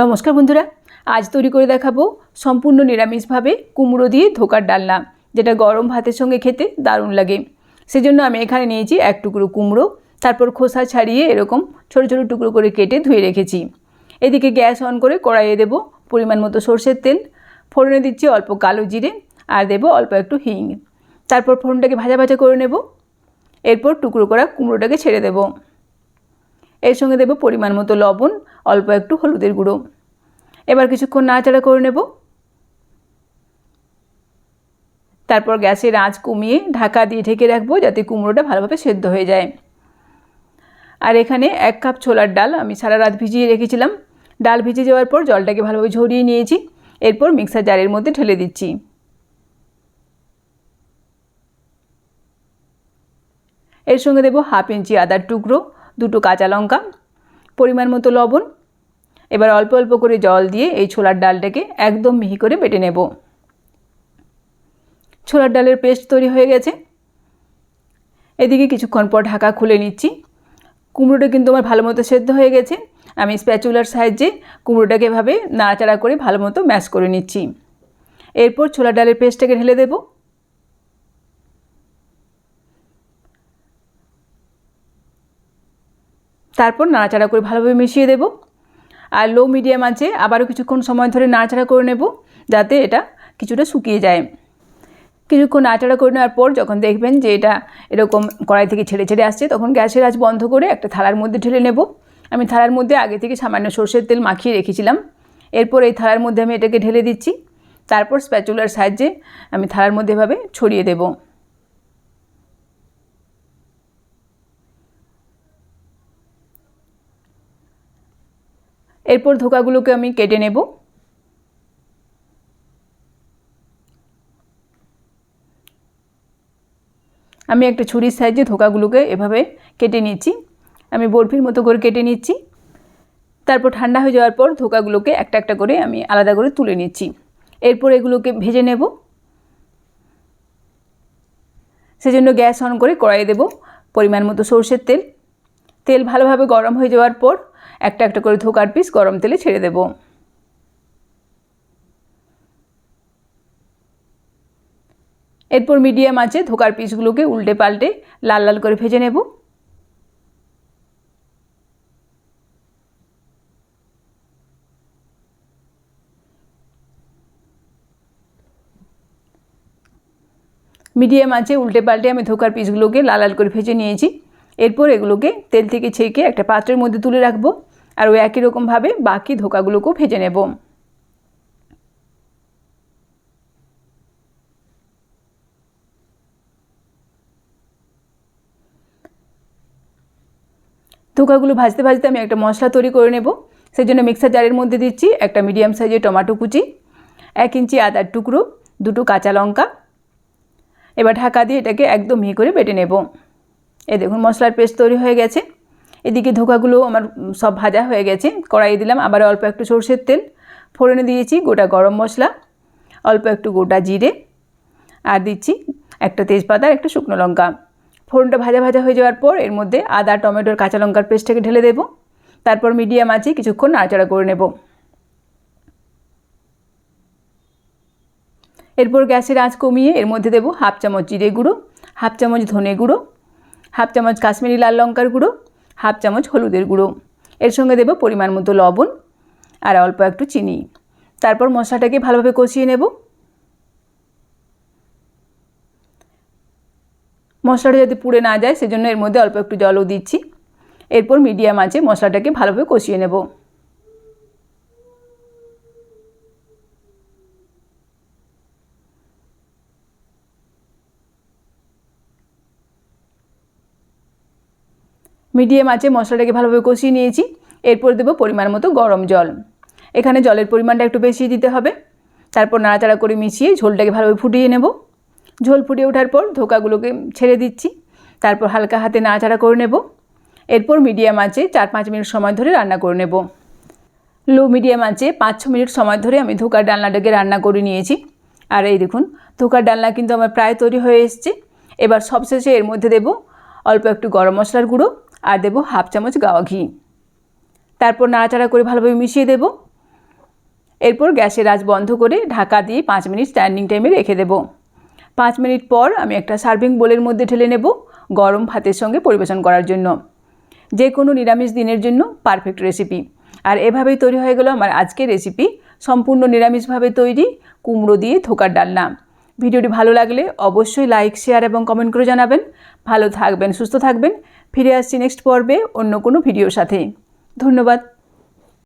নমস্কার বন্ধুরা, আজ তৈরি করে দেখাবো সম্পূর্ণ নিরামিষভাবে কুমড়ো দিয়ে ধোকার ডালনা, যেটা গরম ভাতের সঙ্গে খেতে দারুণ লাগে। সেজন্য আমি এখানে নিয়েছি এক টুকরো কুমড়ো, তারপর খোসা ছাড়িয়ে এরকম ছোটো ছোটো টুকরো করে কেটে ধুয়ে রেখেছি। এদিকে গ্যাস অন করে কড়াইয়ে দেবো পরিমাণ মতো সর্ষের তেল, ফোড়নে দিচ্ছি অল্প কালো জিরে আর দেবো অল্প একটু হিং। তারপর ফোড়নটাকে ভাজা ভাজা করে নেব, এরপর টুকরো করা কুমড়োটাকে ছেড়ে দেবো। এর সঙ্গে দেবো পরিমাণ মতো লবণ অল্প একটু হলুদের গুঁড়ো। এবার কিছুক্ষণ নাড়াচাড়া করে নেব। তারপর গ্যাসের আঁচ কমিয়ে ঢাকা দিয়ে ঢেকে রাখব যাতে কুমড়োটা ভালোভাবে সেদ্ধ হয়ে যায়। আর এখানে এক কাপ ছোলার ডাল আমি সারা রাত ভিজিয়ে রেখেছিলাম। ডাল ভিজে যাওয়ার পর জলটাকে ভালোভাবে ঝরিয়ে নিয়েছি। এরপর মিক্সার জারের মধ্যে ঢেলে দিচ্ছি। এর সঙ্গে দেবো হাফ ইঞ্চি আদার টুকরো, দুটো কাঁচা লঙ্কা পরিমাণ মতো লবণ। এবার অল্প অল্প করে জল দিয়ে এই ছোলার ডালটাকে একদম মিহি করে বেটে নেব। ছোলার ডালের পেস্ট তৈরি হয়ে গেছে। এদিকে কিছুক্ষণ পর ঢাকা খুলে নিচ্ছি। কুমড়োটা কিন্তু আমার ভালো মতো সেদ্ধ হয়ে গেছে। আমি স্প্যাচুলার সাহায্যে কুমড়োটাকে এভাবে নাড়াচাড়া করে ভালো মতো ম্যাশ করে নিচ্ছি। এরপর ছোলার ডালের পেস্টটাকে ঢেলে দেবো। তারপর নাড়াচাড়া করে ভালোভাবে মিশিয়ে দেব। আর লো মিডিয়াম আছে আবারও কিছুক্ষণ সময় ধরে নাড়াচাড়া করে নেব যাতে এটা কিছুটা শুকিয়ে যায়। কিছুক্ষণ নাড়াচাড়া করে নেওয়ার পর যখন দেখবেন যে এটা এরকম কড়াই থেকে ছেড়ে ছেড়ে আসছে, তখন গ্যাসের আজ বন্ধ করে একটা থালার মধ্যে ঢেলে নেব। আমি থালার মধ্যে আগে থেকে সামান্য সর্ষের তেল মাখিয়ে রেখেছিলাম। এরপর এই থালার মধ্যে আমি এটাকে ঢেলে দিচ্ছি। তারপর স্প্যাচুলার সাহায্যে আমি থালার মধ্যে এভাবে ছড়িয়ে দেবো। এরপর ধোকাগুলোকে আমি কেটে নেব। আমি একটা ছুরির সাহায্যে ধোকাগুলোকে এভাবে কেটে নিচ্ছি। আমি বরফির মতো করে কেটে নিচ্ছি। তারপর ঠান্ডা হয়ে যাওয়ার পর ধোকাগুলোকে একটা একটা করে আমি আলাদা করে তুলে নিচ্ছি। এরপর এগুলোকে ভেজে নেব। সেজন্য গ্যাস অন করে কড়াইয়ে দেব পরিমাণ মতো সর্ষের তেল। তেল ভালোভাবে গরম হয়ে যাওয়ার পর একটা একটা করে ধোকার পিস গরম তেলে ছেড়ে দেব। এরপর মিডিয়াম আছে, ধোকার পিসগুলোকে উল্টে পাল্টে লাল লাল করে ভেজে নেব। মিডিয়াম আছে, উল্টে পাল্টে আমি ধোকার পিসগুলোকে লাল লাল করে ভেজে নিয়েছি। এরপর এগুলোকে তেল থেকে ছেঁকে একটা পাত্রের মধ্যে তুলে রাখব আর ওই একই রকমভাবে বাকি ধোকাগুলোকেও ভেজে নেব। ধোকাগুলো ভাজতে ভাজতে আমি একটা মশলা তৈরি করে নেব। সেই জন্য মিক্সার জারের মধ্যে দিচ্ছি একটা মিডিয়াম সাইজের টমেটো কুচি, এক ইঞ্চি আদার টুকরো, দুটো কাঁচা লঙ্কা। এবার ঢাকা দিয়ে এটাকে একদম মিহি করে বেটে নেব। এই দেখুন, মশলার পেস্ট তৈরি হয়ে গেছে। এদিকে ধোকাগুলো আমার সব ভাজা হয়ে গেছে। কড়াইয়ে দিলাম, আবার অল্প একটু সর্ষের তেল। ফোড়নে দিয়েছি গোটা গরম মশলা, অল্প একটু গোটা জিরে, আর দিচ্ছি একটা তেজপাতা আর একটা শুকনো লঙ্কা। ফোড়নটা ভাজা ভাজা হয়ে যাওয়ার পর এর মধ্যে আদা, টমেটোর কাঁচা লঙ্কার পেস্টটাকে ঢেলে দেব। তারপর মিডিয়াম আছে কিছুক্ষণ নাড়াচাড়া করে নেব। এরপর গ্যাসের আঁচ কমিয়ে এর মধ্যে দেবো হাফ চামচ জিরে গুঁড়ো, হাফ চামচ ধনে গুঁড়ো হাফ চামচ কাশ্মীরি লাল লঙ্কার গুঁড়ো, হাফ চামচ হলুদের গুঁড়ো। এর সঙ্গে দেবো পরিমাণ মতো লবণ আর অল্প একটু চিনি। তারপর মশলাটাকে ভালোভাবে কষিয়ে নেব। মশলাটা যাতে পুড়ে না যায়, সেজন্য এর মধ্যে অল্প একটু জলও দিচ্ছি। এরপর মিডিয়াম আছে মশলাটাকে ভালোভাবে কষিয়ে নেব। মিডিয়াম আছে, মশলাটাকে ভালোভাবে কষিয়ে নিয়েছি। এরপর দেবো পরিমাণ মতো গরম জল। এখানে জলের পরিমাণটা একটু বেশি দিতে হবে। তারপর নাড়াচাড়া করে মিশিয়ে ঝোলটাকে ভালোভাবে ফুটিয়ে নেব। ঝোল ফুটিয়ে ওঠার পর ধোকাগুলোকে ছেড়ে দিচ্ছি। তারপর হালকা হাতে নাড়াচাড়া করে নেব। এরপর মিডিয়াম আছে চার পাঁচ মিনিট সময় ধরে রান্না করে নেব। লো মিডিয়াম আছে পাঁচ ছ মিনিট সময় ধরে আমি ধোকার ডালনাটাকে রান্না করে নিয়েছি। আর এই দেখুন, ধোকার ডালনা কিন্তু আমার প্রায় তৈরি হয়ে এসছে। এবার সবশেষে এর মধ্যে দেব অল্প একটু গরম মশলার গুঁড়ো। আর দেবো হাফ চামচ গাওয়া ঘি। তারপর নাড়াচাড়া করে ভালোভাবে মিশিয়ে দেব। এরপর গ্যাসের আঁচ বন্ধ করে ঢাকা দিয়ে পাঁচ মিনিট স্ট্যান্ডিং টাইমে রেখে দেবো। পাঁচ মিনিট পর আমি একটা সার্ভিং বোলের মধ্যে ঢেলে নেব গরম ভাতের সঙ্গে পরিবেশন করার জন্য। যে কোনো নিরামিষ দিনের জন্য পারফেক্ট রেসিপি। আর এভাবেই তৈরি হয়ে গেল আমার আজকের রেসিপি। সম্পূর্ণ নিরামিষভাবে তৈরি কুমড়ো দিয়ে ধোকার ডালনা। ভিডিওটি ভালো লাগলে অবশ্যই লাইক, শেয়ার এবং কমেন্ট করে জানাবেন। ভালো থাকবেন, সুস্থ থাকবেন। ফিরে আসছি নেক্সট পর্বে অন্য কোনো ভিডিওর সাথে ধন্যবাদ।